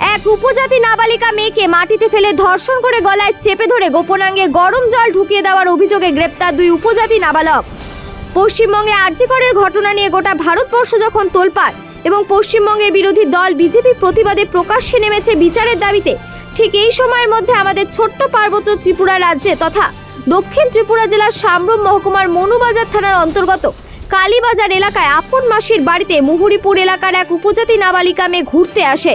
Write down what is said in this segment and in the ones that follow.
এক উপজাতি নাবালিকা মেয়েকে মাটিতে ফেলে ধর্ষণ করে গলায় চেপে ধরে গোপনাঙ্গে গরম জল ঢুকিয়ে দেওয়ার অভিযোগে গ্রেপ্তার দুই উপজাতি নাবালক। পশ্চিমবঙ্গে আর্যিকরের ঘটনা নিয়ে গোটা ভারতবর্ষ যখন তোলপাড় এবং পশ্চিমবঙ্গের বিরোধী দল বিজেপি প্রতিবাদে প্রকাশ্যে নেমেছে বিচারের দাবিতে, ঠিক এই সময়ের মধ্যে আমাদের ছোট্ট পার্বত্য ত্রিপুরা রাজ্যে তথা দক্ষিণ ত্রিপুরা জেলার সামরুম মহকুমার মনুবাজার থানার অন্তর্গত কালীবাজার এলাকায় আপন মাসির বাড়িতে মুহুরিপুর এলাকার এক উপজাতি নাবালিকা মেয়ে ঘুরতে আসে।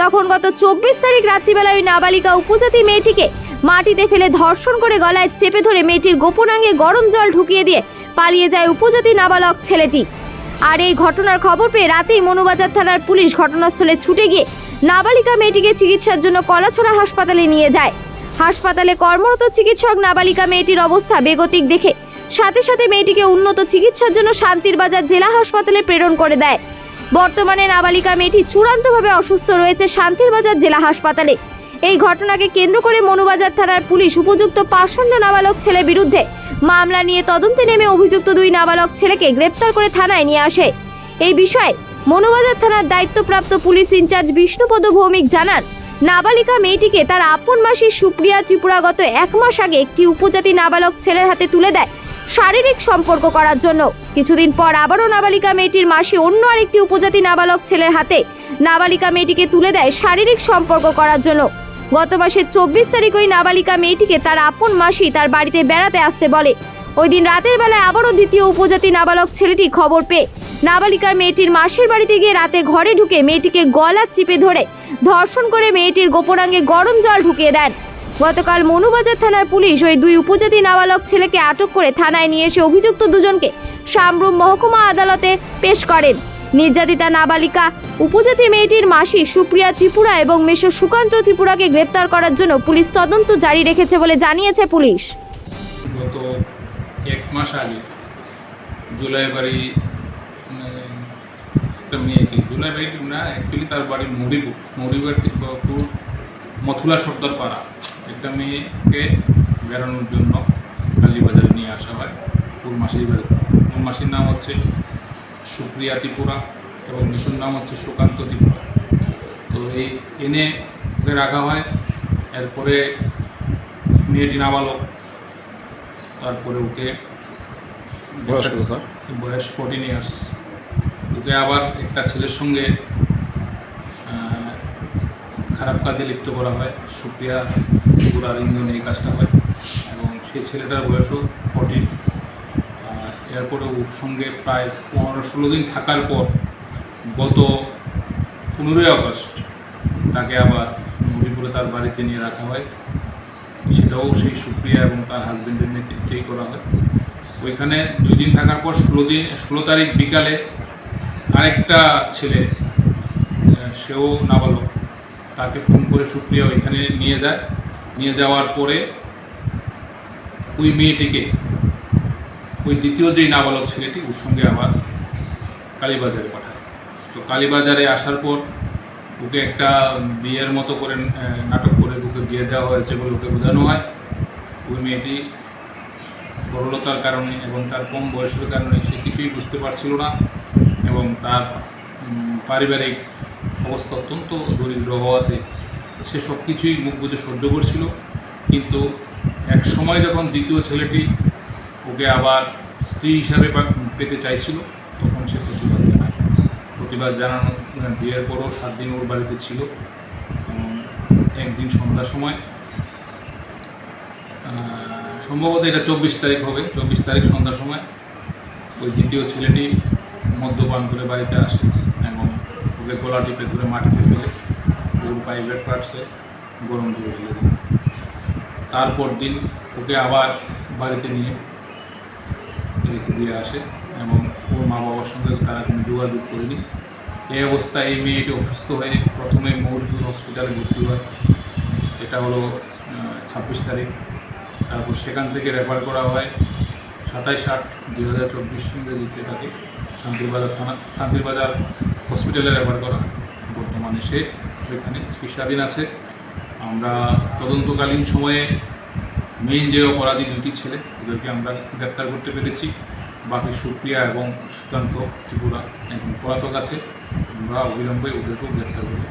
তখন গত চব্বিশ তারিখ রাত্রিবেলা ওই নাবালিকা উপজাতি মেয়েটিকে মাটিতে ফেলে ধর্ষণ করে গলায় চেপে ধরে মেয়েটির গোপনাঙ্গে গরম জল ঢুকিয়ে দিয়ে পালিয়ে যায় উপজাতি নাবালক ছেলেটি। আর এই ঘটনার খবর পেয়ে রাতেই মনুবাজার থানার পুলিশ ঘটনাস্থলে ছুটে গিয়ে নাবালিকা মেয়েটিকে চিকিৎসার জন্য কলাছড়া হাসপাতালে নিয়ে যায়। হাসপাতালে কর্মরত চিকিৎসক নাবালিকা মেয়েটির অবস্থা বেগতিক দেখে সাথে সাথে মেয়েটিকে উন্নত চিকিৎসার জন্য শান্তির বাজার জেলা হাসপাতালে প্রেরণ করে দেয়। বর্তমানে নাবালিকা মেয়েটি চূড়ান্তভাবে অসুস্থ রয়েছে শান্তির বাজার জেলা হাসপাতালে। এই ঘটনাকে কেন্দ্র করে মনুবাজার থানার পুলিশ উপযুক্ত পাষণ্ড নাবালক ছেলের বিরুদ্ধে মামলা নিয়ে তদন্তে নেমে অভিযুক্ত দুই নাবালক ছেলেকে গ্রেপ্তার করে থানায় নিয়ে আসে। এই বিষয়ে মনুবাজার থানার দায়িত্বপ্রাপ্ত পুলিশ ইনচার্জ বিষ্ণুপদ ভৌমিক জানান, নাবালিকা মেয়েটিকে তার আপন মাসি সুপ্রিয়া ত্রিপুরাগত এক মাস আগে একটি উপজাতি নাবালক ছেলের হাতে তুলে দেয়। শারীরিক সম্পর্ক করার জন্য। কিছুদিন পর আবারও নাবালিকা মেয়েটির মাসি অন্য আরেকটি উপজাতি নাবালক ছেলের হাতে নাবালিকা মেয়েটিকে তুলে দেয় শারীরিক সম্পর্ক করার জন্য। গত মাসের চব্বিশ তারিখ ওই নাবালিকা মেয়েটিকে তার আপন মাসি তার বাড়িতে বেড়াতে আসতে বলে। ওই দিন রাতের বেলায় আবারও দ্বিতীয় উপজাতি নাবালক ছেলেটি খবর পেয়ে নাবালিকার মেয়েটির মাসির বাড়িতে গিয়ে রাতে ঘরে ঢুকে মেয়েটিকে গলা চিপে ধরে ধর্ষণ করে মেয়েটির গোপনাঙ্গে গরম জল ঢুকিয়ে দেন। গতকাল মনুবাজার থানার পুলিশ ওই দুই উপজাতি নাবালক ছেলেকে আটক করে থানায় নিয়ে এসে অভিযুক্ত দুজনকে সামরুম মহকুমা আদালতে পেশ করেন। নির্যাতিতা নাবালিকা, উপজাতি মেয়েটির মাসি সুপ্রিয়া ত্রিপুরা এবং মেশো সুকান্ত ত্রিপুরাকে গ্রেপ্তার করার জন্য পুলিশ তদন্ত জারি রেখেছে বলে জানিয়েছে পুলিশ। গত এক মাস আগে জুলাই বাড়ি একটা মেয়েকে, জুলাই বাড়ি না অ্যাকচুয়ালি তার বাড়ি মরিপুর থেকে মথুলা সর্দার পাড়া একটা মেয়েকে বেড়ানোর জন্য কালীবাজারে নিয়ে আসা হয় পুরমাসির বাড়িতে পুরমাসির নাম হচ্ছে সুপ্রিয়া ত্রিপুরা এবং মিশুর নাম হচ্ছে সুকান্ত ত্রিপুরা। তো এই এনে ওকে রাখা হয় এরপরে মেয়েটি নাবালক তারপরে ওকে বয়স? বয়স ফোরটিন ইয়ার্স ওকে আবার একটা ছেলের সঙ্গে খারাপ কাজে লিপ্ত করা হয়। সুপ্রিয়া পুরার ইন্ধনে এই কাজটা হয় এবং সেই ছেলেটার বয়সও ফোরটিন এরপরে ওর সঙ্গে প্রায় পনেরো ষোলো দিন থাকার পর গত পনেরোই আগস্ট তাকে আবার মরিপুরে তার বাড়িতে নিয়ে রাখা হয়। সেটাও সেই সুপ্রিয়া এবং তার হাজব্যান্ডের নেতৃত্বেই করা হয়। ওইখানে দুই দিন থাকার পর ষোলো দিন, ষোলো তারিখ বিকালে আরেকটা ছেলে সেও নাবালক। তাকে ফোন করে সুপ্রিয়া ওইখানে নিয়ে যায়। নিয়ে যাওয়ার পরে ওই মেয়েটিকে, ওই দ্বিতীয় যেই নাবালক ছেলেটি ওর সঙ্গে আবার কালীবাজারে পাঠায়। তো কালীবাজারে আসার পর ওকে একটা বিয়ের মতো করে নাটক করে ওকে বিয়ে দেওয়া হয়েছে বলে ওকে বোঝানো হয়। ওই মেয়েটি সরলতার কারণে এবং তার কম বয়সের কারণে সে কিছুই বুঝতে পারছিল না এবং তার পারিবারিক অবস্থা অত্যন্ত দরিদ্র হওয়াতে সে সব কিছুই মুখ বুঝে সহ্য করছিল। কিন্তু এক সময় যখন দ্বিতীয় ছেলেটি ওকে আবার স্ত্রী হিসাবে পেতে চাইছিল, তখন সে প্রতিবাদ জানায়। প্রতিবাদ জানানো বিয়ের পরও সাত দিন ওর বাড়িতে ছিল। একদিন সন্ধ্যার সময়। সম্ভবত এটা চব্বিশ তারিখ হবে। চব্বিশ তারিখ সন্ধ্যার সময় ওই দ্বিতীয় ছেলেটি মদ্যপান করে বাড়িতে আসে। ওকে গলা টিপে ধরে মাটিতে ফেলে ওর প্রাইভেট পার্টসে গরম জল ফেলে দেয় তারপর দিন ওকে আবার বাড়িতে নিয়ে রেখে দিয়ে আসে এবং ওর মা বাবার সঙ্গে তারা কোনো যোগাযোগ করেনি। এই অবস্থায় এই মেয়েটি অসুস্থ হয়ে প্রথমে মৌলপুর হসপিটালে ভর্তি হয়। এটা হলো ছাব্বিশ তারিখ। তারপর সেখান থেকে রেফার করা হয় সাতাইশ আট দুই হাজার চব্বিশ ইংরেজিতে তাকে শান্তিরবাজার থানা শান্তিরবাজার হসপিটালে রেফার করা। বর্তমানে সে সেখানে চিকিৎসাধীন আছে। আমরা তদন্তকালীন সময়ে মেইন যে অপরাধী দুটি ছেলে ওদেরকে আমরা গ্রেপ্তার করতে পেরেছি। বাকি সুপ্রিয়া এবং সুকান্ত ত্রিপুরা এখন পলাতক আছে। আমরা অবিলম্বে ওদেরকেও গ্রেপ্তার করে